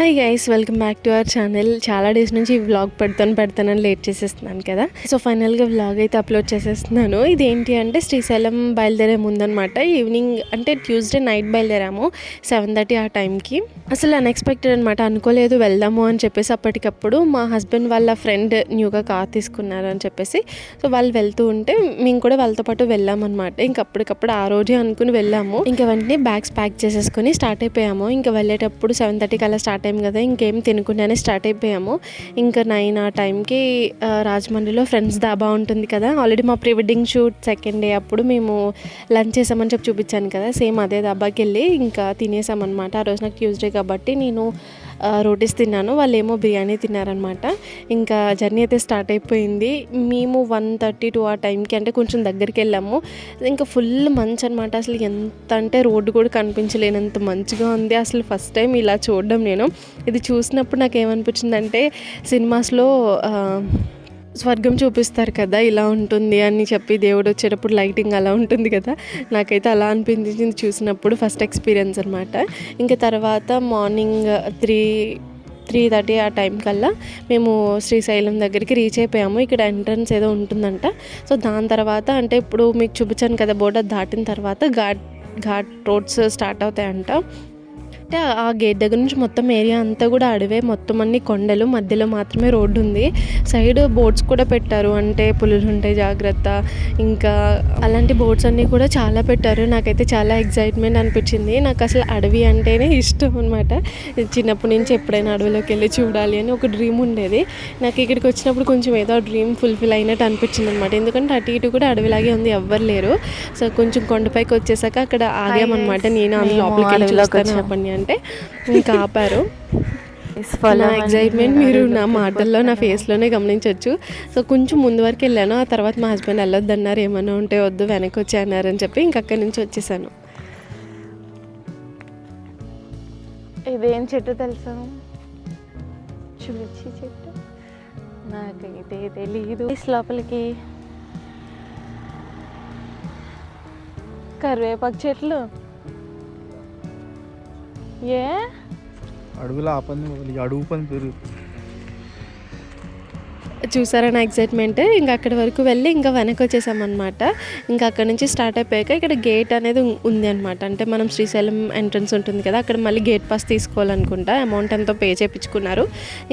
Hi guys welcome back to our channel చాలా days నుంచి ఈ వ్లాగ్ పెడతాను పెడతానని లేట్ చేసేస్తున్నాను కదా. సో ఫైనల్గా వ్లాగ్ అయితే అప్లోడ్ చేసేస్తున్నాను. ఇది ఏంటి అంటే శ్రీశైలం బయలుదేరే ముందనమాట ఈవినింగ్ అంటే ట్యూస్డే నైట్ బయలుదేరాము సెవెన్ థర్టీ ఆ టైంకి. అసలు అన్ఎక్స్పెక్టెడ్ అనమాట అనుకోలేదు వెళ్దాము అని చెప్పేసి అప్పటికప్పుడు మా హస్బెండ్ వాళ్ళ ఫ్రెండ్ న్యూగా కార్ తీసుకున్నారు అని చెప్పేసి. సో వాళ్ళు వెళ్తూ ఉంటే మేము కూడా వాళ్ళతో పాటు వెళ్ళామన్నమాట ఇంకప్పటికప్పుడు ఆ రోజే అనుకుని వెళ్ళాము. ఇంకా వెంటనే బ్యాగ్స్ ప్యాక్ చేసేసుకొని స్టార్ట్ అయిపోయాము. ఇంకా వెళ్ళేటప్పుడు సెవెన్ థర్టీకి అలా స్టార్ట్ టైం కదా ఇంకేం తినకుండానే స్టార్ట్ అయిపోయాము. ఇంకా నైన్ ఆ టైంకి రాజమండ్రిలో ఫ్రెండ్స్ దాబా ఉంటుంది కదా ఆల్రెడీ మా pre wedding shoot second day అప్పుడు మేము లంచ్ చేసామని చెప్పి చూపించాను కదా సేమ్ అదే దాబాకి వెళ్ళి ఇంకా తినేసామన్నమాట. ఆ రోజు నాకు ట్యూస్డే కాబట్టి నేను రోటీస్ తిన్నాను. వాళ్ళు ఏమో బిర్యానీ తిన్నారనమాట ఇంకా జర్నీ అయితే స్టార్ట్ అయిపోయింది. మేము వన్ థర్టీ టూ ఆ టైంకి అంటే కొంచెం దగ్గరికి వెళ్ళాము ఇంకా ఫుల్ మంచు అనమాట అసలు ఎంత అంటే రోడ్డు కూడా కనిపించలేనంత మంచిగా ఉంది. అసలు ఫస్ట్ టైం ఇలా చూడడం నేను. ఇది చూసినప్పుడు నాకు ఏమనిపించిందంటే సినిమాస్లో స్వర్గం చూపిస్తారు కదా ఇలా ఉంటుంది అని చెప్పి దేవుడు వచ్చేటప్పుడు లైటింగ్ అలా ఉంటుంది కదా. నాకైతే అలా అనిపించింది చూసినప్పుడు ఫస్ట్ ఎక్స్పీరియన్స్ అనమాట ఇంకా తర్వాత మార్నింగ్ త్రీ త్రీ థర్టీ ఆ టైం కల్లా మేము శ్రీశైలం దగ్గరికి రీచ్ అయిపోయాము. ఇక్కడ ఎంట్రన్స్ ఏదో ఉంటుందంట. సో దాని తర్వాత అంటే ఇప్పుడు మీకు చూపించాను కదా బోర్డర్ దాటిన తర్వాత ఘాట్ ఘాట్ రోడ్స్ స్టార్ట్ అవుతాయంట. అంటే ఆ గేట్ దగ్గర నుంచి మొత్తం ఏరియా అంతా కూడా అడవే. మొత్తం అన్ని కొండలు మధ్యలో మాత్రమే రోడ్డు ఉంది. సైడ్ బోర్డ్స్ కూడా పెట్టారు. అంటే పులులు ఉంటాయి జాగ్రత్త. ఇంకా అలాంటి బోర్డ్స్ అన్నీ కూడా చాలా పెట్టారు. నాకైతే చాలా ఎగ్జైట్మెంట్ అనిపించింది. నాకు అసలు అడవి అంటేనే ఇష్టం అనమాట. చిన్నప్పటి నుంచి ఎప్పుడైనా అడవిలోకి వెళ్ళి చూడాలి అని ఒక డ్రీమ్ ఉండేది. నాకు ఇక్కడికి వచ్చినప్పుడు కొంచెం ఏదో డ్రీమ్ ఫుల్ఫిల్ అయినట్టు అనిపించింది అనమాట. ఎందుకంటే అటు ఇటు కూడా అడవిలాగే ఉంది. ఎవ్వరు లేరు. సో కొంచెం కొండపైకి వచ్చేసాక అక్కడ ఆగామన్నమాట. నేను అందులో లోపలికి వెళ్ళి చూస్తాను. ఆపండి అంటే ఇంకా ఆపారు. నా ఎగ్జైట్మెంట్ మీరు నా మాటల్లో నా ఫేస్లోనే గమనించవచ్చు సో కొంచెం ముందు వరకు వెళ్ళాను ఆ తర్వాత మా హస్బెండ్ వెళ్ళొద్దు అన్నారు ఏమైనా ఉంటే వద్దు వెనక్కి వచ్చి అన్నారని చెప్పి ఇంక అక్కడి నుంచి వచ్చేసాను. ఇదేం చెట్టు తెలుసా? చులిచి చెట్టు. నాకైతే తెలీదు. ఈ లోపలికి కరివేపాకు చెట్లు. ఏ అడవిలో ఆ పని ఈ అడుగు చూసారని చూసారా నా ఎగ్జైట్మెంట్ ఇంకా అక్కడి వరకు వెళ్ళి ఇంకా వెనక్కి వచ్చేసామన్నమాట. ఇంకా అక్కడ నుంచి స్టార్ట్ అయిపోయాక ఇక్కడ గేట్ అనేది ఉంది అనమాట అంటే మనం శ్రీశైలం ఎంట్రన్స్ ఉంటుంది కదా అక్కడ మళ్ళీ గేట్ పాస్ తీసుకోవాలనుకుంటా. అమౌంట్ ఎంతో పే చేయించుకున్నారు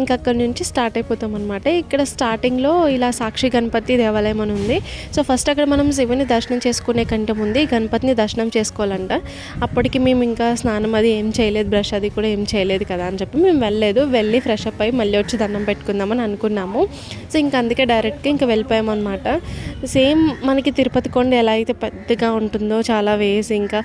ఇంకా అక్కడ నుంచి స్టార్ట్ అయిపోతాం అనమాట ఇక్కడ స్టార్టింగ్లో ఇలా సాక్షి గణపతి దేవాలయం అని ఉంది. సో ఫస్ట్ అక్కడ మనం శివుని దర్శనం చేసుకునే కంటే ముందు ఈ గణపతిని దర్శనం చేసుకోవాలంట. అప్పటికి మేము ఇంకా స్నానం అది ఏం చేయలేదు బ్రష్ అది కూడా ఏం చేయలేదు కదా అని చెప్పి మేము వెళ్ళలేదు. వెళ్ళి ఫ్రెష్ అప్ అయ్యి మళ్ళీ వచ్చి దండం పెట్టుకుందామని అనుకున్నాము. సో ఇంకా అందుకే డైరెక్ట్గా ఇంకా వెళ్ళిపోయామన్నమాట. సేమ్ మనకి తిరుపతి కొండ ఎలా అయితే పెద్దగా ఉంటుందో చాలా వేస్ ఇంకా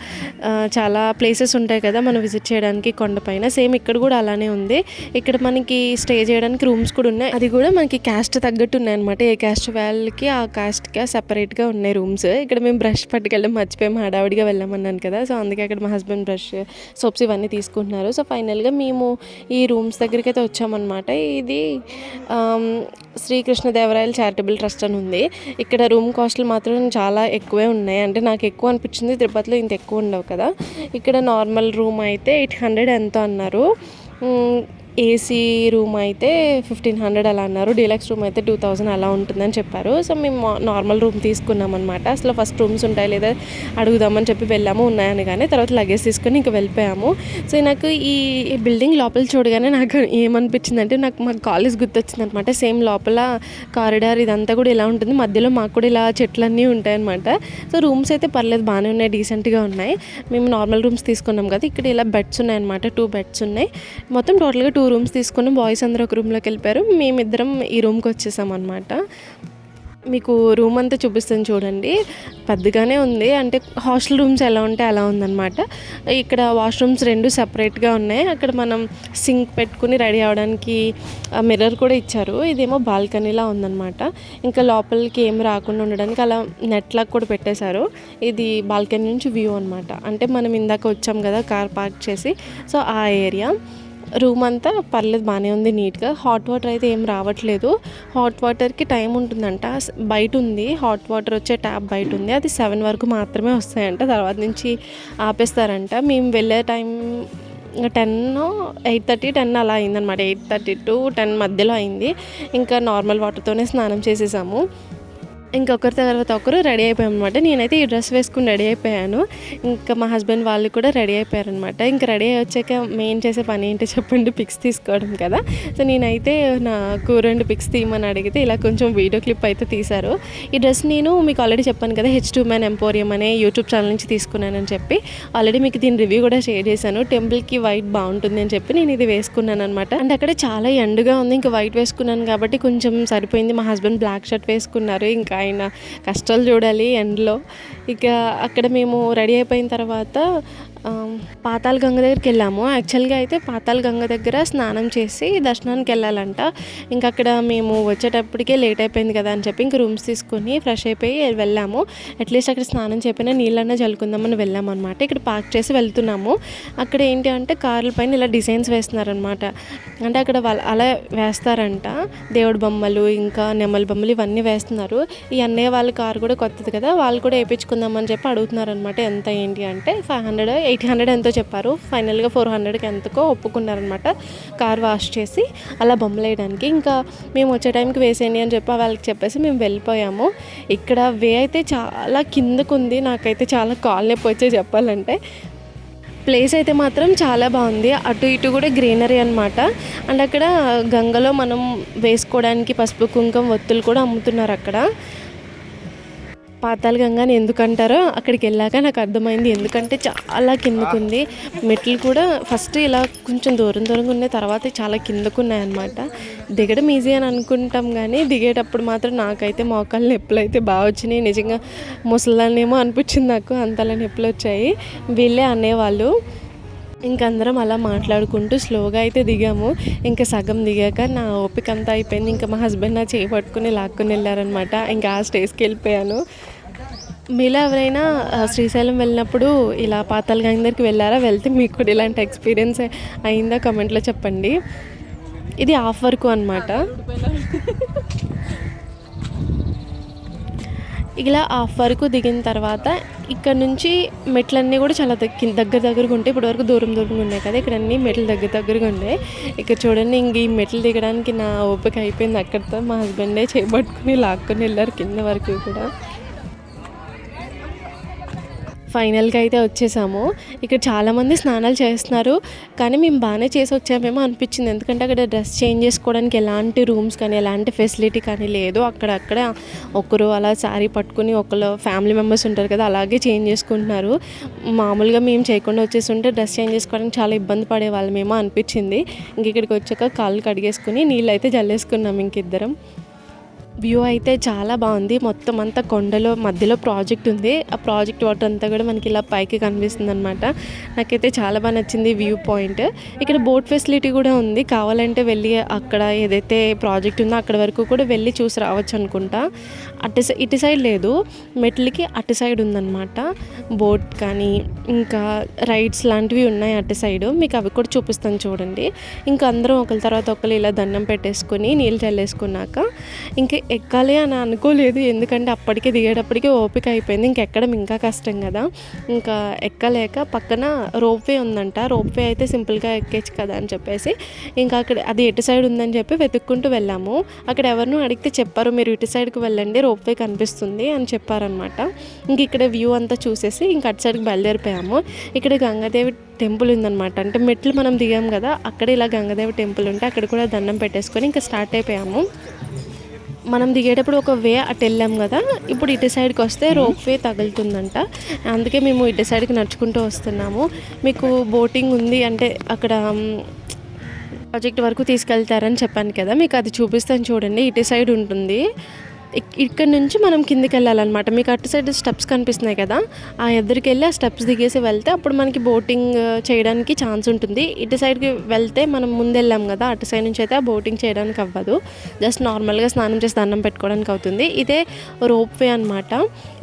చాలా ప్లేసెస్ ఉంటాయి కదా మనం విజిట్ చేయడానికి కొండపైన సేమ్ ఇక్కడ కూడా అలానే ఉంది. ఇక్కడ మనకి స్టే చేయడానికి రూమ్స్ కూడా ఉన్నాయి. అది కూడా మనకి క్యాస్ట్ తగ్గట్టు ఉన్నాయి అనమాట ఏ క్యాస్ట్ వాళ్ళకి ఆ క్యాస్ట్గా సపరేట్గా ఉన్నాయి రూమ్స్. ఇక్కడ మేము బ్రష్ పట్టుకెళ్ళడం మర్చిపోయాము హడావిడిగా వెళ్ళామన్నాను కదా. సో అందుకే అక్కడ మా హస్బెండ్ బ్రష్ సోప్స్ ఇవన్నీ తీసుకుంటున్నారు. సో ఫైనల్గా మేము ఈ రూమ్స్ దగ్గరికి అయితే వచ్చామన్నమాట. ఇది శ్రీకృష్ణదేవరాయల చారిటబుల్ ట్రస్ట్ అని ఉంది. ఇక్కడ రూమ్ కాస్ట్లు మాత్రం చాలా ఎక్కువే ఉన్నాయి. అంటే నాకు ఎక్కువ అనిపించింది తిరుపతిలో ఇంత ఎక్కువ ఉండవు కదా. ఇక్కడ నార్మల్ రూమ్ అయితే ఎయిట్ హండ్రెడ్ ఎంతో అన్నారు. ఏసీ రూమ్ అయితే ఫిఫ్టీన్ హండ్రెడ్ అలా అన్నారు. డీలక్స్ రూమ్ అయితే టూ థౌజండ్ అలా ఉంటుందని చెప్పారు. సో మేము నార్మల్ రూమ్ తీసుకున్నాం అనమాట అసలు ఫస్ట్ రూమ్స్ ఉంటాయి లేదా అడుగుదామని చెప్పి వెళ్ళాము ఉన్నాయని కానీ తర్వాత లగేజ్ తీసుకొని ఇంకా వెళ్ళిపోయాము. సో నాకు ఈ బిల్డింగ్ లోపల చూడగానే నాకు ఏమనిపించిందంటే నాకు మా కాలేజ్ గుర్తొచ్చింది అనమాట సేమ్ లోపల కారిడార్ ఇదంతా కూడా ఇలా ఉంటుంది. మధ్యలో మాకు కూడా ఇలా చెట్లన్నీ ఉంటాయన్నమాట. సో రూమ్స్ అయితే పర్లేదు బాగానే ఉన్నాయి డీసెంట్గా ఉన్నాయి. మేము నార్మల్ రూమ్స్ తీసుకున్నాం కదా ఇక్కడ ఇలా బెడ్స్ ఉన్నాయన్నమాట. టూ బెడ్స్ ఉన్నాయి. మొత్తం టోటల్గా టూ టూ రూమ్స్ తీసుకుని బాయ్స్ అందరూ ఒక రూమ్లోకి వెళ్ళిపోయారు. మేమిద్దరం ఈ రూమ్కి వచ్చేసాం అనమాట మీకు రూమ్ అంతా చూపిస్తాను చూడండి. పెద్దగానే ఉంది. అంటే హాస్టల్ రూమ్స్ ఎలా ఉంటే అలా ఉందన్నమాట. ఇక్కడ వాష్రూమ్స్ రెండు సపరేట్గా ఉన్నాయి. అక్కడ మనం సింక్ పెట్టుకుని రెడీ అవ్వడానికి మిర్రర్ కూడా ఇచ్చారు. ఇదేమో బాల్కనీలా ఉందన్నమాట. ఇంకా లోపలికి ఏం రాకుండా ఉండడానికి అలా నెట్లాగా కూడా పెట్టేశారు. ఇది బాల్కనీ నుంచి వ్యూ అనమాట అంటే మనం ఇందాక వచ్చాం కదా కార్ పార్క్ చేసి. సో ఆ ఏరియా రూమ్ అంతా పర్లేదు బాగానే ఉంది నీట్గా. హాట్ వాటర్ అయితే ఏం రావట్లేదు. హాట్ వాటర్కి టైం ఉంటుందంట. బయట ఉంది. హాట్ వాటర్ వచ్చే ట్యాప్ బయట ఉంది. అది సెవెన్ వరకు మాత్రమే వస్తాయంట. తర్వాత నుంచి ఆపేస్తారంట. మేము వెళ్ళే time ten eight thirty ten అలా అయిందనమాట. ఎయిట్ థర్టీ టు టెన్ మధ్యలో అయింది. ఇంకా నార్మల్ వాటర్తోనే స్నానం చేసేసాము. ఇంకొకరి తర్వాత ఒకరు రెడీ అయిపోయాం అనమాట నేనైతే ఈ డ్రెస్ వేసుకుని రెడీ అయిపోయాను. ఇంకా మా హస్బెండ్ వాళ్ళు కూడా రెడీ అయిపోయారనమాట. ఇంకా రెడీ అయ్యి వచ్చాక మెయిన్ చేసే పని ఏంటి చెప్పండి పిక్స్ తీసుకోవడం కదా. సో నేనైతే నాకు రెండు పిక్స్ తీయమని అడిగితే ఇలా కొంచెం వీడియో క్లిప్ అయితే తీశారు. ఈ డ్రెస్ నేను మీకు ఆల్రెడీ చెప్పాను కదా హెచ్ టూ మ్యాన్ ఎంపోరియం అనే యూట్యూబ్ ఛానల్ నుంచి తీసుకున్నానని చెప్పి. ఆల్రెడీ మీకు దీని రివ్యూ కూడా షేర్ చేశాను. టెంపుల్కి వైట్ బాగుంటుంది అని చెప్పి నేను ఇది వేసుకున్నాను అనమాట అండ్ అక్కడ చాలా ఎండుగా ఉంది. ఇంకా వైట్ వేసుకున్నాను కాబట్టి కొంచెం సరిపోయింది. మా హస్బెండ్ బ్లాక్ షర్ట్ వేసుకున్నారు. ఇంకా ఆయన కష్టాలు చూడాలి ఎండ్లో. ఇక అక్కడ మేము రెడీ అయిపోయిన తర్వాత పాతాల పాతాళ గంగ దగ్గరికి వెళ్ళాము. యాక్చువల్గా అయితే పాతాల గంగ దగ్గర స్నానం చేసి దర్శనానికి వెళ్ళాలంట. ఇంకా అక్కడ మేము వచ్చేటప్పటికే లేట్ అయిపోయింది కదా అని చెప్పి ఇంక రూమ్స్ తీసుకొని ఫ్రెష్ అయిపోయి వెళ్ళాము. అట్లీస్ట్ అక్కడ స్నానం చెప్పినా నీళ్ళన్నా చల్లుకుందామని వెళ్ళాము అనమాట ఇక్కడ పార్క్ చేసి వెళ్తున్నాము. అక్కడ ఏంటి అంటే కార్ల పైన ఇలా డిజైన్స్ వేస్తున్నారనమాట అంటే అక్కడ వాళ్ళ అలా వేస్తారంట. దేవుడి బొమ్మలు ఇంకా నెమలి బొమ్మలు ఇవన్నీ వేస్తున్నారు. ఈ అన్నయ్య వాళ్ళ కారు కూడా కొత్తది కదా వాళ్ళు కూడా వేయించుకుందామని చెప్పి అడుగుతున్నారనమాట ఎంత ఏంటి అంటే ఫైవ్ హండ్రెడ్ ఎయిట్ హండ్రెడ్ ఎంతో చెప్పారు. ఫైనల్గా ఫోర్ హండ్రెడ్కి ఎంతకో ఒప్పుకున్నారనమాట. కార్ వాష్ చేసి అలా బొమ్మలు వేయడానికి ఇంకా మేము వచ్చే టైంకి వేసేయండి అని చెప్పి వాళ్ళకి చెప్పేసి మేము వెళ్ళిపోయాము. ఇక్కడ వే అయితే చాలా కిందకు ఉంది నాకైతే చాలా కాల్ నొప్పి వచ్చే చెప్పాలంటే. ప్లేస్ అయితే మాత్రం చాలా బాగుంది. అటు ఇటు కూడా గ్రీనరీ అనమాట అండ్ అక్కడ గంగలో మనం వేసుకోవడానికి పసుపు కుంకుమ ఒత్తులు కూడా అమ్ముతున్నారు అక్కడ. పాతాళ గంగని ఎందుకంటారో అక్కడికి వెళ్ళాక నాకు అర్థమైంది. ఎందుకంటే చాలా కిందకుంది. మెట్లు కూడా ఫస్ట్ ఇలా కొంచెం దూరం దూరంగా ఉన్నాయి తర్వాత చాలా కిందకున్నాయి అనమాట దిగడం ఈజీ అని అనుకుంటాం కానీ దిగేటప్పుడు మాత్రం నాకైతే మోకాలు నొప్పులు అయితే బాగా వచ్చినాయి. నిజంగా ముసలానేమో అనిపించింది నాకు అంతలా నొప్పులు వచ్చాయి. వీళ్ళే అనేవాళ్ళు. ఇంకందరం అలా మాట్లాడుకుంటూ స్లోగా అయితే దిగాము. ఇంకా సగం దిగాక నా ఓపిక అంతా అయిపోయింది. ఇంకా మా హస్బెండ్ నా చేయి పట్టుకుని లాక్కుని వెళ్ళారనమాట ఇంకా ఆ స్టేజ్కి వెళ్ళిపోయాను. మీలో ఎవరైనా శ్రీశైలం వెళ్ళినప్పుడు ఇలా పాతాల గంగరికి వెళ్ళారా? వెళ్తే మీకు కూడా ఇలాంటి ఎక్స్పీరియన్స్ అయిందా? కమెంట్లో చెప్పండి. ఇది ఆఫ్ వరకు అనమాట ఇలా హాఫ్ వరకు దిగిన తర్వాత ఇక్కడ నుంచి మెట్లన్నీ కూడా చాలా దగ్గర దగ్గర దగ్గరగా ఉంటాయి. ఇప్పుడు వరకు దూరం దూరంగా ఉన్నాయి కదా ఇక్కడ అన్ని మెట్లు దగ్గర దగ్గరగా ఉన్నాయి. ఇక్కడ చూడండి ఇంక ఈ మెట్లు దిగడానికి నా ఓపిక అయిపోయింది. అక్కడితో మా హస్బెండే చేపట్టుకుని లాక్కొని వెళ్ళారు కింద వరకు కూడా. ఫైనల్గా అయితే వచ్చేసాము. ఇక్కడ చాలామంది స్నానాలు చేస్తున్నారు. కానీ మేము బాగానే చేసి వచ్చామేమో అనిపించింది. ఎందుకంటే అక్కడ డ్రెస్ చేంజ్ చేసుకోవడానికి ఎలాంటి రూమ్స్ కానీ ఎలాంటి ఫెసిలిటీ కానీ లేదు. అక్కడక్కడ ఒకరు అలా శారీ పట్టుకుని ఒకరు ఫ్యామిలీ మెంబర్స్ ఉంటారు కదా అలాగే చేంజ్ చేసుకుంటున్నారు. మామూలుగా మేము చేయకుండా వచ్చేస్తుంటే డ్రెస్ చేంజ్ చేసుకోవడానికి చాలా ఇబ్బంది పడే వాళ్ళమేమో అనిపించింది. ఇంక ఇక్కడికి వచ్చాక కాళ్ళు కడిగేసుకుని నీళ్ళు అయితే జల్లేసుకున్నాం ఇంకిద్దరం వ్యూ అయితే చాలా బాగుంది. మొత్తం అంతా కొండలో మధ్యలో ప్రాజెక్ట్ ఉంది. ఆ ప్రాజెక్ట్ వాటర్ అంతా కూడా మనకి ఇలా పైకి కనిపిస్తుంది అనమాట నాకైతే చాలా బాగా నచ్చింది వ్యూ పాయింట్. ఇక్కడ బోట్ ఫెసిలిటీ కూడా ఉంది. కావాలంటే వెళ్ళి అక్కడ ఏదైతే ప్రాజెక్ట్ ఉందో అక్కడ వరకు కూడా వెళ్ళి చూసి రావచ్చు అనుకుంటా. అటు సైడ్ ఇటు సైడ్ లేదు. మెట్లకి అటు సైడ్ ఉందన్నమాట. బోట్ కానీ ఇంకా రైడ్స్ లాంటివి ఉన్నాయి అటు సైడ్. మీకు అవి కూడా చూపిస్తాను చూడండి. ఇంకా అందరం ఒకరి తర్వాత ఒకరు ఇలా దండం పెట్టేసుకొని నీళ్ళు చల్లేసుకున్నాక ఇంకా ఎక్కాలి అని అనుకోలేదు. ఎందుకంటే అప్పటికే దిగేటప్పటికే ఓపిక అయిపోయింది. ఇంకెక్కడం ఇంకా కష్టం కదా. ఇంకా ఎక్కలేక పక్కన రోప్వే ఉందంట. రోప్వే అయితే సింపుల్గా ఎక్కేచ్చు కదా అని చెప్పేసి ఇంకా అక్కడ అది ఎటు సైడ్ ఉందని చెప్పి వెతుక్కుంటూ వెళ్ళాము. అక్కడ ఎవరినో అడిగితే చెప్పారు మీరు ఇటు సైడ్కి వెళ్ళండి రోప్వే కనిపిస్తుంది అని చెప్పారనమాట ఇంక ఇక్కడ వ్యూ అంతా చూసేసి ఇంక అటు సైడ్కి బయలుదేరిపోయాము. ఇక్కడ గంగాదేవి టెంపుల్ ఉందన్నమాట. అంటే మెట్లు మనం దిగాం కదా అక్కడ ఇలా గంగాదేవి టెంపుల్ ఉంటే అక్కడ కూడా దండం పెట్టేసుకొని ఇంకా స్టార్ట్ అయిపోయాము. మనం దిగేటప్పుడు ఒక వే అటు వెళ్ళాం కదా ఇప్పుడు ఇటు సైడ్కి వస్తే రోప్ వే తగులుతుందంట. అందుకే మేము ఇటు సైడ్కి నడుచుకుంటూ వస్తున్నాము. మీకు బోటింగ్ ఉంది అంటే అక్కడ ప్రాజెక్ట్ వరకు తీసుకెళ్తారని చెప్పాను కదా మీకు అది చూపిస్తాను చూడండి. ఇటు సైడ్ ఉంటుంది. ఇక్కడ నుంచి మనం కిందికి వెళ్ళాలన్నమాట. మీకు అటు సైడ్ స్టెప్స్ కనిపిస్తున్నాయి కదా ఆ ఎదురుకి వెళ్ళి ఆ స్టెప్స్ దిగేసి వెళ్తే అప్పుడు మనకి బోటింగ్ చేయడానికి ఛాన్స్ ఉంటుంది. ఇటు సైడ్కి వెళ్తే మనం ముందు వెళ్ళాం కదా అటు సైడ్ నుంచి అయితే ఆ బోటింగ్ చేయడానికి అవ్వదు. జస్ట్ నార్మల్గా స్నానం చేసి దండం పెట్టుకోవడానికి అవుతుంది. ఇదే రోప్ వే అనమాట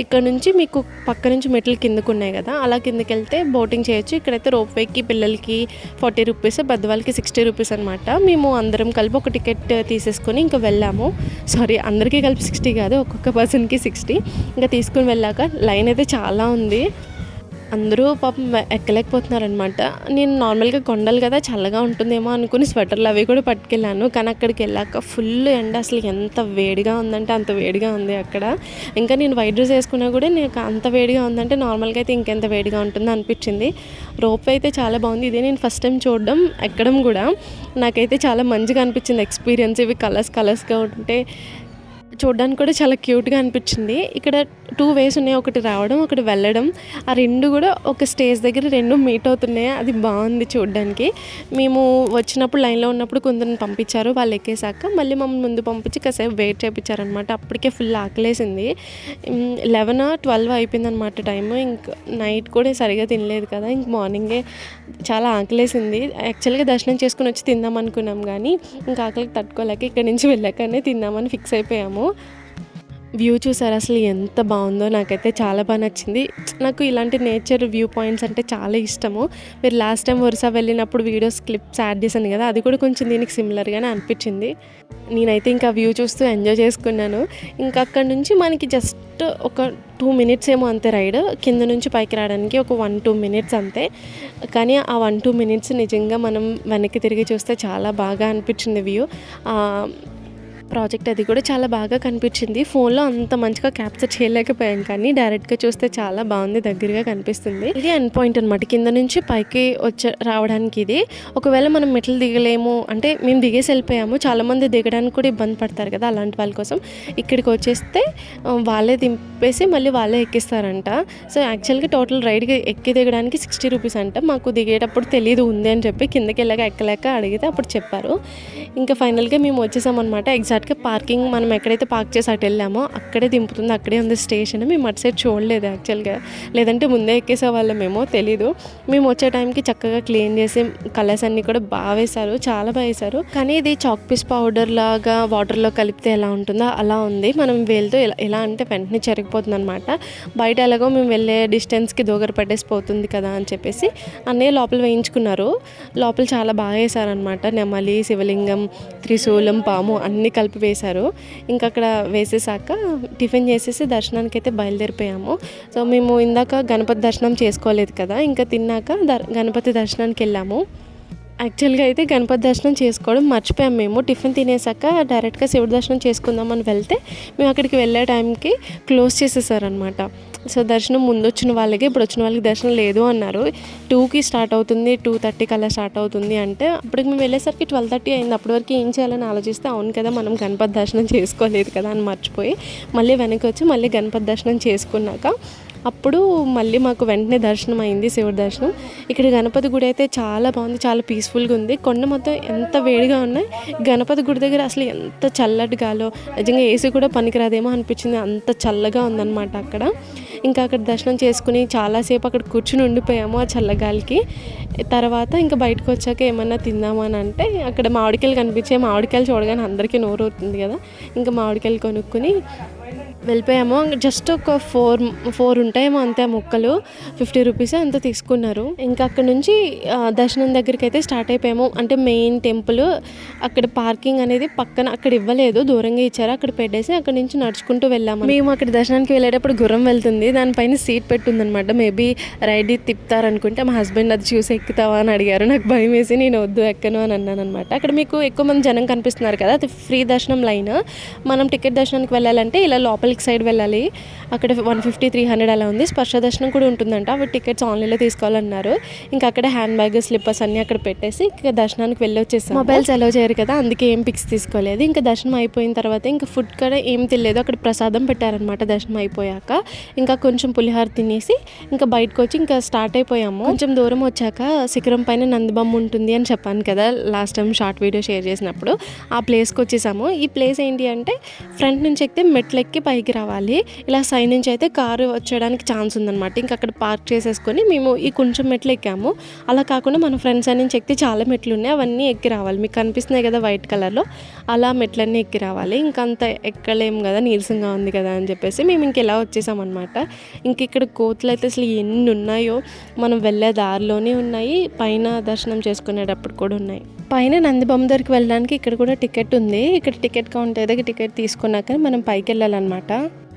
ఇక్కడ నుంచి మీకు పక్క నుంచి మెట్లు కిందకు ఉన్నాయి కదా అలా కిందకి వెళ్తే బోటింగ్ చేయొచ్చు. ఇక్కడైతే రోప్ వేకి పిల్లలకి ఫార్టీ రూపీస్ పెద్దవాళ్ళకి సిక్స్టీ రూపీస్ అనమాట మేము అందరం కలిపి ఒక టికెట్ తీసేసుకొని ఇంకా వెళ్ళాము. సారీ అందరికీ కలిపి సిక్స్టీ సిక్స్టీ కాదు ఒక్కొక్క పర్సన్కి సిక్స్టీ. ఇంకా తీసుకుని వెళ్ళాక లైన్ అయితే చాలా ఉంది. అందరూ పాపం ఎక్కలేకపోతున్నారనమాట నేను నార్మల్గా కొండలు కదా చల్లగా ఉంటుందేమో అనుకుని స్వెటర్లు అవి కూడా పట్టుకెళ్ళాను. కానీ అక్కడికి వెళ్ళాక ఫుల్ ఎండ అసలు ఎంత వేడిగా ఉందంటే అంత వేడిగా ఉంది అక్కడ. ఇంకా నేను వైట్ డ్రెస్ వేసుకున్నా కూడా నాకు అంత వేడిగా ఉందంటే నార్మల్గా అయితే ఇంకెంత వేడిగా ఉంటుందో అనిపించింది. రోప్ అయితే చాలా బాగుంది. ఇదే నేను ఫస్ట్ టైం చూడడం ఎక్కడం కూడా. నాకైతే చాలా మంచిగా అనిపించింది ఎక్స్పీరియన్స్. ఇవి కలర్స్ కలర్స్గా ఉంటే చూడడానికి కూడా చాలా క్యూట్గా అనిపించింది. ఇక్కడ టూ వేస్ ఉన్నాయి. ఒకటి రావడం ఒకటి వెళ్ళడం. ఆ రెండు కూడా ఒక స్టేజ్ దగ్గర రెండు మీట్ అవుతున్నాయి. అది బాగుంది చూడడానికి. మేము వచ్చినప్పుడు లైన్లో ఉన్నప్పుడు కొందరిని పంపించారు. వాళ్ళు ఎక్కేసాక మళ్ళీ మమ్మల్ని ముందు పంపించి కాసేపు వెయిట్ చేయించారనమాట అప్పటికే ఫుల్ ఆకలేసింది. లెవెన్ ట్వెల్వ్ అయిపోయిందనమాట టైము. ఇంక నైట్ కూడా సరిగా తినలేదు కదా. ఇంక మార్నింగే చాలా ఆకలేసింది. యాక్చువల్గా దర్శనం చేసుకుని వచ్చి తిందాం అనుకున్నాం కానీ ఇంకా ఆకలికి తట్టుకోలేక ఇక్కడ నుంచి వెళ్ళాకనే తిందామని ఫిక్స్ అయిపోయాము. వ్యూ చూసారు? అసలు ఎంత బాగుందో. నాకైతే చాలా బాగా నచ్చింది. నాకు ఇలాంటి నేచర్ వ్యూ పాయింట్స్ అంటే చాలా ఇష్టము. మీరు లాస్ట్ టైం వరుస వెళ్ళినప్పుడు వీడియోస్ క్లిప్స్ యాడ్ చేశాను కదా అది కూడా కొంచెం దీనికి సిమిలర్గానే అనిపించింది. నేనైతే ఇంకా వ్యూ చూస్తూ ఎంజాయ్ చేసుకున్నాను. ఇంకా అక్కడ నుంచి మనకి జస్ట్ ఒక టూ మినిట్స్ ఏమో అంతే రైడ్. కింద నుంచి పైకి రావడానికి ఒక వన్ టూ మినిట్స్ అంతే. కానీ ఆ వన్ టూ మినిట్స్ నిజంగా మనం వెనక్కి తిరిగి చూస్తే చాలా బాగా అనిపించింది వ్యూ. ప్రాజెక్ట్ అది కూడా చాలా బాగా కనిపించింది. ఫోన్లో అంత మంచిగా క్యాప్చర్ చేయలేకపోయాం కానీ డైరెక్ట్గా చూస్తే చాలా బాగుంది దగ్గరగా కనిపిస్తుంది. ఇది ఎండ్ పాయింట్ అనమాట కింద నుంచి పైకి వచ్చే రావడానికి ఇది. ఒకవేళ మనం మెట్లు దిగలేము అంటే మేము దిగేసి వెళ్ళిపోయాము చాలామంది దిగడానికి కూడా ఇబ్బంది పడతారు కదా అలాంటి వాళ్ళ కోసం. ఇక్కడికి వచ్చేస్తే వాళ్ళే దింపేసి మళ్ళీ వాళ్ళే ఎక్కిస్తారంట. సో యాక్చువల్గా టోటల్ రైడ్కి ఎక్కి దిగడానికి సిక్స్టీ రూపీస్ అంట. మాకు దిగేటప్పుడు తెలియదు ఉంది అని చెప్పి కిందకి వెళ్ళాక ఎక్కలేక అడిగితే అప్పుడు చెప్పారు. ఇంకా ఫైనల్గా మేము వచ్చేసామన్నమాట. ఎగ్జాక్ట్గా పార్కింగ్ మనం ఎక్కడైతే పార్క్ చేసి అటు వెళ్ళామో అక్కడే దింపుతుంది అక్కడే ఉంది స్టేషన్. మేము అటు సైడ్ చూడలేదు యాక్చువల్గా. లేదంటే ముందే ఎక్కేసే వాళ్ళమేమో తెలీదు. మేము వచ్చే టైంకి చక్కగా క్లీన్ చేసి కలర్స్ అన్నీ కూడా బాగా వేశారు చాలా బాగా వేశారు. కానీ ఇది చాక్ పీస్ పౌడర్ లాగా వాటర్లో కలిపితే ఎలా ఉంటుందో అలా ఉంది. మనం వేలుతో ఎలా ఎలా అంటే వెంటనే చెరిగిపోతుంది అనమాట బయట ఎలాగో మేము వెళ్ళే డిస్టెన్స్కి దోగర పట్టేసి పోతుంది కదా అని చెప్పేసి అన్నయ్య లోపల వేయించుకున్నారు. లోపల చాలా బాగా వేశారనమాట నెమలి శివలింగం త్రిశూలం పాము అన్నీ కలిపి వేశారు. ఇంకా అక్కడ వేసేసాక టిఫిన్ చేసేసి దర్శనానికి అయితే బయలుదేరిపోయాము. సో మేము ఇందాక గణపతి దర్శనం చేసుకోలేదు కదా ఇంకా తిన్నాక దర్ గణపతి దర్శనానికి వెళ్ళాము. యాక్చువల్గా అయితే గణపతి దర్శనం చేసుకోవడం మర్చిపోయాం మేము. టిఫిన్ తినేసాక డైరెక్ట్గా శివుడి దర్శనం చేసుకుందామని వెళ్తే మేము అక్కడికి వెళ్ళే టైంకి క్లోజ్ చేసేసారనమాట సో దర్శనం ముందు వచ్చిన వాళ్ళకి ఇప్పుడు వచ్చిన వాళ్ళకి దర్శనం లేదు అన్నారు. టూకి స్టార్ట్ అవుతుంది టూ థర్టీకి అలా స్టార్ట్ అవుతుంది అంటే అప్పటికి మేము వెళ్ళేసరికి ట్వెల్వ్ థర్టీ అయింది. అప్పటి వరకు ఏం చేయాలని ఆలోచిస్తే అవును కదా మనం గణపతి దర్శనం చేసుకోలేదు కదా అని మర్చిపోయి మళ్ళీ వెనక్కి వచ్చి మళ్ళీ గణపతి దర్శనం చేసుకున్నాక అప్పుడు మళ్ళీ మాకు వెంటనే దర్శనం అయింది శివుడి దర్శనం. ఇక్కడ గణపతి గుడి అయితే చాలా బాగుంది చాలా పీస్ఫుల్గా ఉంది. కొండ మొత్తం ఎంత వేడిగా ఉన్నాయి గణపతి గుడి దగ్గర అసలు ఎంత చల్లటి గాలో నిజంగా ఏసీ కూడా పనికిరాదేమో అనిపించింది. అంత చల్లగా ఉందన్నమాట అక్కడ. ఇంకా అక్కడ దర్శనం చేసుకుని చాలాసేపు అక్కడ కూర్చుని ఉండిపోయాము ఆ చల్లగాలికి. తర్వాత ఇంకా బయటకు వచ్చాక ఏమన్నా తిందామని అని అంటే అక్కడ మామిడికాయలు కనిపించే మామిడికాయలు చూడగానే అందరికీ నోరు అవుతుంది కదా. ఇంకా మామిడికాయలు కొనుక్కొని వెళ్ళిపోయాము. జస్ట్ ఒక ఫోర్ ఫోర్ ఉంటాయేమో అంతే ఆ ముక్కలు. ఫిఫ్టీ రూపీస్ అంత తీసుకున్నారు. ఇంకా అక్కడ నుంచి దర్శనం దగ్గరికి అయితే స్టార్ట్ అయిపోయాము. అంటే మెయిన్ టెంపుల్ అక్కడ పార్కింగ్ అనేది పక్కన అక్కడ ఇవ్వలేదు. దూరంగా ఇచ్చారు. అక్కడ పెట్టేసి అక్కడ నుంచి నడుచుకుంటూ వెళ్ళాము. మేము అక్కడ దర్శనానికి వెళ్ళేటప్పుడు గుర్రం వెళ్తుంది. దానిపైన సీట్ పెట్టుందనమాట మేబీ రైడ్ తిప్పుతారనుకుంటే మా హస్బెండ్ అది చూసి ఎక్కుతావా అని అడిగారు. నాకు భయం వేసి నేను వద్దు ఎక్కను అని అన్నాను అనమాట అక్కడ మీకు ఎక్కువ మంది జనం కనిపిస్తున్నారు కదా. అది ఫ్రీ దర్శనం లైన్. మనం టికెట్ దర్శనానికి వెళ్ళాలంటే ఇలా లోపలికి సైడ్ వెళ్ళాలి. అక్కడ వన్ ఫిఫ్టీ త్రీ హండ్రెడ్ అలా ఉంది. స్పర్శ దర్శనం కూడా ఉంటుందంట. అవి టికెట్స్ ఆన్లైన్లో తీసుకోవాలన్నారు. ఇంకా అక్కడ హ్యాండ్ బ్యాగ్ స్లిప్పర్స్ అన్నీ అక్కడ పెట్టేసి ఇంకా దర్శనానికి వెళ్ళి వచ్చేసాం మొబైల్స్ అలో చేయరు కదా అందుకే ఏం పిక్స్ తీసుకోలేదు. ఇంకా దర్శనం అయిపోయిన తర్వాత ఇంకా ఫుడ్ కూడా ఏం తెలియదు అక్కడ ప్రసాదం పెట్టారనమాట దర్శనం అయిపోయాక. ఇంకా కొంచెం పులిహార తినేసి ఇంకా బయటకు వచ్చి ఇంకా స్టార్ట్ అయిపోయాము. కొంచెం దూరం వచ్చాక శిఖరం పైన నందిబొమ్మ ఉంటుంది అని చెప్పాను కదా last time short video share చేసినప్పుడు. ఆ ప్లేస్కి వచ్చేసాము. ఈ ప్లేస్ ఏంటి అంటే ఫ్రంట్ నుంచి ఎక్కితే మెట్లు ఎక్కి పైకి రావాలి. ఇలా సైడ్ నుంచి అయితే కారు వచ్చేయడానికి ఛాన్స్ ఉందన్నమాట. ఇంకా అక్కడ పార్క్ చేసేసుకొని మేము ఈ కొంచెం మెట్లు ఎక్కాము. అలా కాకుండా మన ఫ్రెండ్స్ సైడ్ నుంచి ఎక్కితే చాలా మెట్లు ఉన్నాయి. అవన్నీ ఎక్కి రావాలి. మీకు కనిపిస్తున్నాయి కదా వైట్ కలర్లో. అలా మెట్లన్నీ ఎక్కి రావాలి. ఇంకా అంత ఎక్కలేము కదా నీరసంగా ఉంది కదా అని చెప్పేసి మేము ఇంక ఇలా వచ్చేసామన్నమాట ఇంక ఇక్కడ కోతులు అయితే అసలు ఎన్ని ఉన్నాయో. మనం వెళ్ళే దారిలోనే ఉన్నాయి. పైన దర్శనం చేసుకునేటప్పుడు కూడా ఉన్నాయి. పైన నందిబొమ్మ దగ్గరికి వెళ్ళడానికి ఇక్కడ కూడా టికెట్ ఉంది. ఇక్కడ టికెట్ కౌంటర్ దగ్గర టికెట్ తీసుకున్నాక మనం పైకి వెళ్ళాలన్నమాట.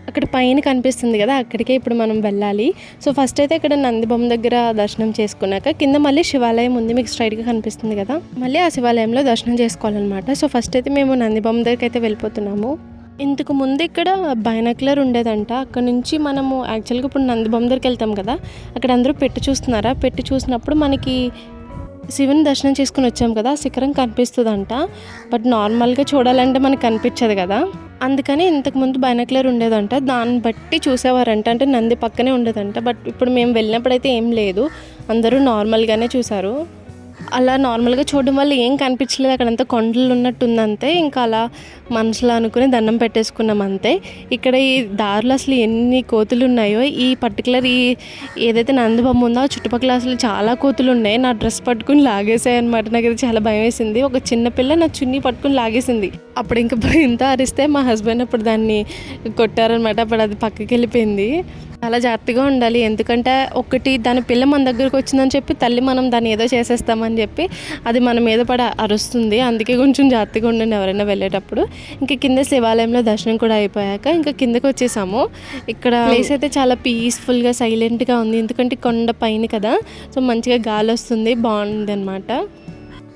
అక్కడ పైన కనిపిస్తుంది కదా అక్కడికే ఇప్పుడు మనం వెళ్ళాలి. సో ఫస్ట్ అయితే ఇక్కడ నందిబొమ్మ దగ్గర దర్శనం చేసుకున్నాక కింద మళ్ళీ శివాలయం ఉంది మీకు స్ట్రైట్గా కనిపిస్తుంది కదా. మళ్ళీ ఆ శివాలయంలో దర్శనం చేసుకోవాలన్నమాట. సో ఫస్ట్ అయితే మేము నందిబొమ్మ దగ్గరికి అయితే వెళ్ళిపోతున్నాము. ఇంతకు ముందు ఇక్కడ బైనాక్యులర్ ఉండేదంట. అక్కడ నుంచి మనము యాక్చువల్గా ఇప్పుడు నందిబొమ్మ దగ్గరికి వెళ్తాం కదా అక్కడ అందరూ పెట్టి చూస్తున్నారా? పెట్టి చూసినప్పుడు మనకి శివుని దర్శనం చేసుకుని వచ్చాం కదా శిఖరం కనిపిస్తుందంట. బట్ నార్మల్గా చూడాలంటే మనకు కనిపించదు కదా. అందుకని ఇంతకుముందు బైనక్లర్ ఉండేదంట. దాన్ని బట్టి చూసేవారంట. అంటే నంది పక్కనే ఉండేదంట. బట్ ఇప్పుడు మేము వెళ్ళినప్పుడైతే ఏం లేదు. అందరూ నార్మల్గానే చూసారు అలా నార్మల్గా చూడడం వల్ల ఏం కనిపించలేదు. అక్కడంతా కొండలు ఉన్నట్టు అంతే ఇంకా అలా మనసులో అనుకుని దండం పెట్టేసుకున్నాం అంతే. ఇక్కడ ఈ దారిలో అసలు ఎన్ని కోతులు ఉన్నాయో ఈ పర్టికులర్ ఈ ఏదైతే నందిబొమ్మ ఉందో ఆ చుట్టుపక్కల అసలు చాలా కోతులు ఉన్నాయి. నా డ్రెస్ పట్టుకుని లాగేసాయి అనమాట నాకు ఇది చాలా భయం వేసింది. ఒక చిన్న పిల్ల నా చున్నీ పట్టుకుని లాగేసింది. అప్పుడు ఇంకా ఇంత అరిస్తే మా హస్బెండ్ అప్పుడు దాన్ని కొట్టారనమాట అప్పుడు అది పక్కకి వెళ్ళిపోయింది. చాలా జాగ్రత్తగా ఉండాలి. ఎందుకంటే ఒకటి దాని పిల్ల మన దగ్గరకు వచ్చిందని చెప్పి తల్లి మనం దాన్ని ఏదో చేసేస్తామని చెప్పి అది మన మీద పడ అరుస్తుంది. అందుకే కొంచెం జాగ్రత్తగా ఉండండి ఎవరైనా వెళ్ళేటప్పుడు. ఇంకా కింద శివాలయంలో దర్శనం కూడా అయిపోయాక ఇంకా కిందకి వచ్చేసాము. ఇక్కడ ప్లేస్ అయితే చాలా పీస్ఫుల్గా సైలెంట్గా ఉంది. ఎందుకంటే కొండ పైన కదా. సో మంచిగా గాలి వస్తుంది. బాగుంది అనమాట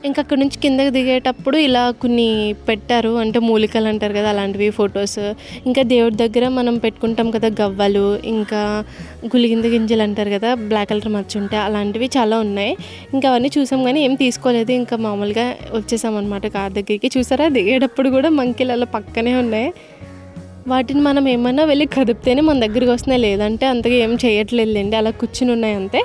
ఇంకా అక్కడ నుంచి కిందకి దిగేటప్పుడు ఇలా కొన్ని పెట్టారు. అంటే మూలికలు అంటారు కదా అలాంటివి ఫొటోస్. ఇంకా దేవుడి దగ్గర మనం పెట్టుకుంటాం కదా గవ్వలు ఇంకా గులిగింద గింజలు అంటారు కదా బ్లాక్ కలర్ మచ్చ ఉంటే అలాంటివి చాలా ఉన్నాయి. ఇంకా అవన్నీ చూసాం కానీ ఏం తీసుకోలేదు. ఇంకా మామూలుగా వచ్చేసామన్నమాట కార్ దగ్గరికి. చూసారా? దిగేటప్పుడు కూడా మంకీలు అలా పక్కనే ఉన్నాయి. వాటిని మనం ఏమన్నా వెళ్ళి కదిపితేనే మన దగ్గరికి వస్తున్నాయి. లేదంటే అంతగా ఏం చేయట్లేదులేండి. అలా కూర్చుని ఉన్నాయి అంతే.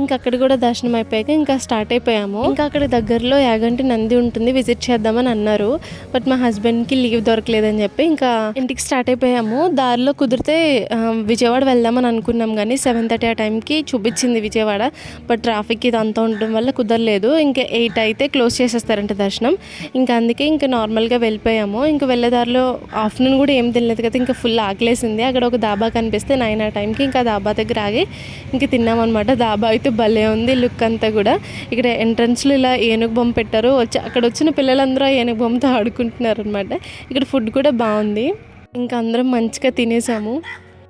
ఇంకా అక్కడ కూడా దర్శనం అయిపోయాక ఇంకా స్టార్ట్ అయిపోయాము. ఇంకా అక్కడ దగ్గరలో యాగంటి నంది ఉంటుంది విజిట్ చేద్దామని అన్నారు. బట్ మా హస్బెండ్కి లీవ్ దొరకలేదని చెప్పి ఇంకా ఇంటికి స్టార్ట్ అయిపోయాము. దారిలో కుదిరితే విజయవాడ వెళ్దామని అనుకున్నాం కానీ సెవెన్ థర్టీ ఆ టైంకి చూపించింది విజయవాడ. బట్ ట్రాఫిక్ ఇది అంతా ఉండడం వల్ల కుదరలేదు. ఇంకా ఎయిట్ అయితే క్లోజ్ చేసేస్తారంట దర్శనం. ఇంకా అందుకే ఇంకా నార్మల్గా వెళ్ళిపోయాము. ఇంకా వెళ్ళే దారిలో ఆఫ్టర్నూన్ కూడా ఏం తినలేదు కదా ఇంకా ఫుల్ ఆకలేసింది. అక్కడ ఒక దాబా కనిపిస్తే నైన్ ఆ టైంకి ఇంకా దాబా దగ్గర ఆగి ఇంకా తిన్నామన్నమాట. దాబా అయితే భలే ఉంది లుక్ అంతా కూడా. ఇక్కడ ఎంట్రన్స్లో ఇలా ఏనుగు బొమ్మ పెట్టారు. వచ్చి అక్కడ వచ్చిన పిల్లలందరూ ఆ ఏనుగు బొమ్మతో ఆడుకుంటున్నారు అనమాట ఇక్కడ ఫుడ్ కూడా బాగుంది. ఇంకా అందరం మంచిగా తినేసాము.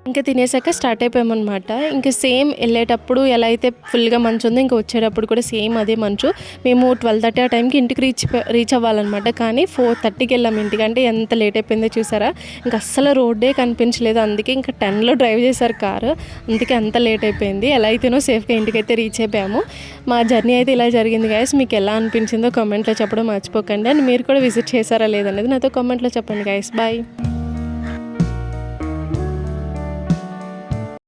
ఇంకా తినేసాక స్టార్ట్ అయిపోయామన్నమాట. ఇంకా సేమ్ వెళ్ళేటప్పుడు ఎలా అయితే ఫుల్గా మంచు ఉందో ఇంకా వచ్చేటప్పుడు కూడా సేమ్ అదే మంచు. మేము ట్వెల్వ్ థర్టీ ఆ టైంకి ఇంటికి రీచ్ రీచ్ అవ్వాలన్నమాట. కానీ ఫోర్ థర్టీకి వెళ్ళాం ఇంటికి. అంటే ఎంత లేట్ అయిపోయిందో చూసారా? ఇంకా అస్సలు రోడ్డే కనిపించలేదు. అందుకే ఇంకా టెన్లో డ్రైవ్ చేశారు కారు అందుకే అంత లేట్ అయిపోయింది. ఎలా అయితేనో సేఫ్గా ఇంటికైతే రీచ్ అయిపోయాము. మా జర్నీ అయితే ఇలా జరిగింది గాయస్ మీకు ఎలా అనిపించిందో కామెంట్లో చెప్పడం మర్చిపోకండి. అండ్ మీరు కూడా విజిట్ చేశారా లేదనేది నాతో కామెంట్లో చెప్పండి గాయస్ బాయ్